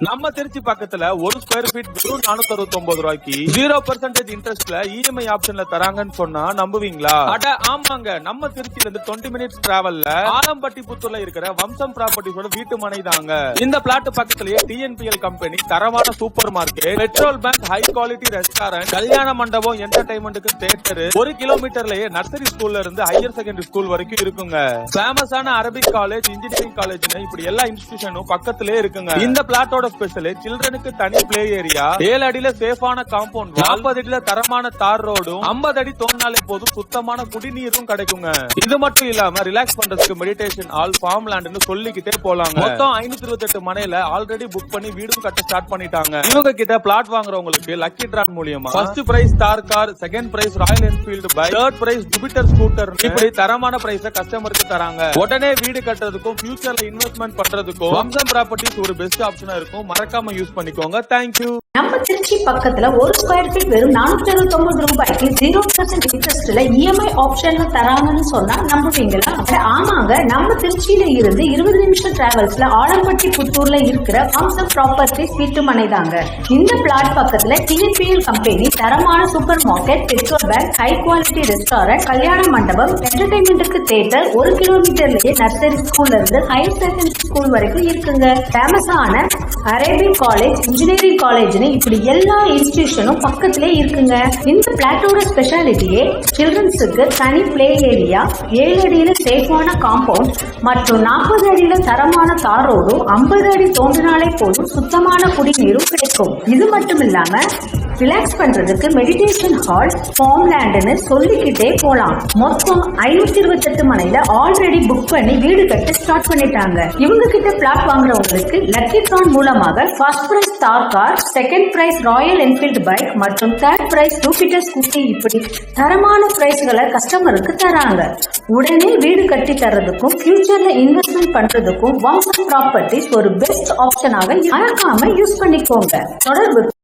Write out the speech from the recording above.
நம்ம திருச்சி பக்கத்துல ஒரு ஸ்கொயர் ஃபீட் வெறும் நானூத்தி அறுபத்தி ஒன்பது ரூபாய்க்கு ஜீரோ பர்சன்டேஜ் இன்ட்ரெஸ்ட்ல இஎம்ஐ ஆப்ஷன்ல தராங்கன்னு சொன்னா நம்புவீங்களா? அட ஆமாங்க. நம்ம திருச்சியில இருந்து டுவெண்ட்டி மினிட்ஸ் டிராவல்ல ஆலம்பட்டி புத்தூர்ல இருக்கிற வம்சம் ப்ராப்பர்ட்டிஸோட வீட்டு மனை தாங்க. இந்த பிளாட் பக்கத்திலேயே டிஎன்பிஎல் கம்பெனி தரமான super market petrol bank high quality restaurant கல்யாண மண்டபம் என்டர்டைன்மெண்ட்டுக்கு தேட்டர் ஒரு கிலோமீட்டர்லயே நர்சரி ஸ்கூல்ல இருந்து ஹையர் செகண்டரி ஸ்கூல் வரைக்கும் இருக்குங்க. ஃபேமஸான அரபிக் காலேஜ் இன்ஜினியரிங் காலேஜ்னு இப்படி எல்லா இன்ஸ்டிடியூஷனும் பக்கத்திலே இருக்குங்க. இந்த பிளாட்டோட ஸ்பெஷல் சில்ட்ரனுக்கு தனி பிளே ஏரியா ஏழு அடியில சேஃபான காம்பவுண்ட் நாற்பது அடியில தரமான தார் ரோடும் ஐம்பது அடி தோண்டினாலே போதும் சுத்தமான குடிநீரும் கிடைக்குங்க. இது மட்டும் இல்லாம ரிலாக்ஸ் பண்றதுக்கு மெடிடேஷன் ஆல் ஃபார்ம் லேண்ட்னு சொல்லிக்கிட்டே போலாங்க. மொத்தம் ஐநூத்தி இருபத்தி எட்டு மனையில ஆல்ரெடி புக் பண்ணி வீடும் கட்ட ஸ்டார்ட் பண்ணிட்டாங்க. இவங்க கிட்ட பிளாட் வாங்குறவங்களுக்கு லக்கி டிரான் மூலியமா first prize Thar car second prize Royal Enfield bike third prize Jupiter scooter இப்படி தரமான பிரைஸ கஸ்டமருக்கு தராங்க. உடனே வீடு கட்டுறதுக்கும் ஃபியூச்சர்ல இன்வெஸ்ட்மெண்ட் பண்றதுக்கும் வம்சம் ப்ராப்பர்ட்டிஸ் ஒரு பெஸ்ட் ஆப்ஷனா இருக்கும். மறக்காம யூஸ் பண்ணிக்கோங்க. தேங்க்யூ நம்ம திருச்சி பக்கத்துல ஒரு ஸ்கொயர் ஃபீட் வெறும் நானூத்தி அறுபத்தி ஒன்பது ரூபாய்க்கு ஜீரோ பர்சன்ட் இன்ட்ரெஸ்ட்ல இஎம்ஐ ஆப்ஷன்ல தராங்கன்னு சொன்னா நம்புவீங்களா? ஆமாங்க. நம்ம திருச்சியில இருந்து இருபது நிமிஷம் டிராவல்ஸ்ல ஆலம்பட்டி புத்தூர்ல இருக்கிற வம்சம் ப்ராப்பர்ட்டிஸ் வீட்டு மனை தாங்க. இந்த பிளாட் பக்கத்துல டிஎன்பிஎல் கம்பெனி தரமான super market petrol bank high quality restaurant கல்யாண மண்டபம் என்டர்டைன்மெண்ட்டுக்கு தேட்டர் ஒரு கிலோமீட்டர்லயே நர்சரி ஸ்கூல்ல இருந்து ஹையர் செகண்டரி ஸ்கூல் வரைக்கும் இருக்குங்க. ஃபேமஸான அரேபிக் காலேஜ் இன்ஜினியரிங் காலேஜ்னு இப்படி எல்லா இன்ஸ்டிடியூஷனும் பக்கத்திலே இருக்குங்க. இந்த பிளாட்டோட ஸ்பெஷாலிட்டியே சில்ட்ரன்ஸுக்கு தனி பிளே ஏரியா ஏழு அடியில சேஃபான காம்பவுண்ட் மற்றும் நாற்பது அடியில தரமான தார் ரோடும் ஐம்பது அடி தோன்றினாலே போதும் சுத்தமான குடிநீரும் கிடைக்கும். இது மட்டும் இல்லாம ரிலாக்ஸ் பண்றதுக்கு மெடிடேஷன் ஹால் ஃபார்ம் லேண்ட்னு சொல்லிக்கிட்டே போலாம். மொத்தம் ஐநூத்தி இருபத்தெட்டு மனையில ஆல்ரெடி புக் பண்ணி வீடு கட்ட ஸ்டார்ட் பண்ணிட்டாங்க. இவங்க கிட்ட பிளாட் வாங்குறவங்களுக்கு லக்கி ட்ரான் மூலமாக first prize Thar car second prize Royal Enfield bike மற்றும் தேர்ட் பிரைஸ் ஜூபிட்டர் ஸ்கூட்டி இப்படி தரமான பிரைஸ்களை கஸ்டமருக்கு தராங்க. உடனே வீடு கட்டி தர்றதுக்கும் ஃபியூச்சர்ல இன்வெஸ்ட்மெண்ட் பண்றதுக்கும் வாங்க ப்ராப்பர்ட்டிஸ் ஒரு பெஸ்ட் ஆப்ஷனாக மறக்காம யூஸ் பண்ணிக்கோங்க. தொடர்பு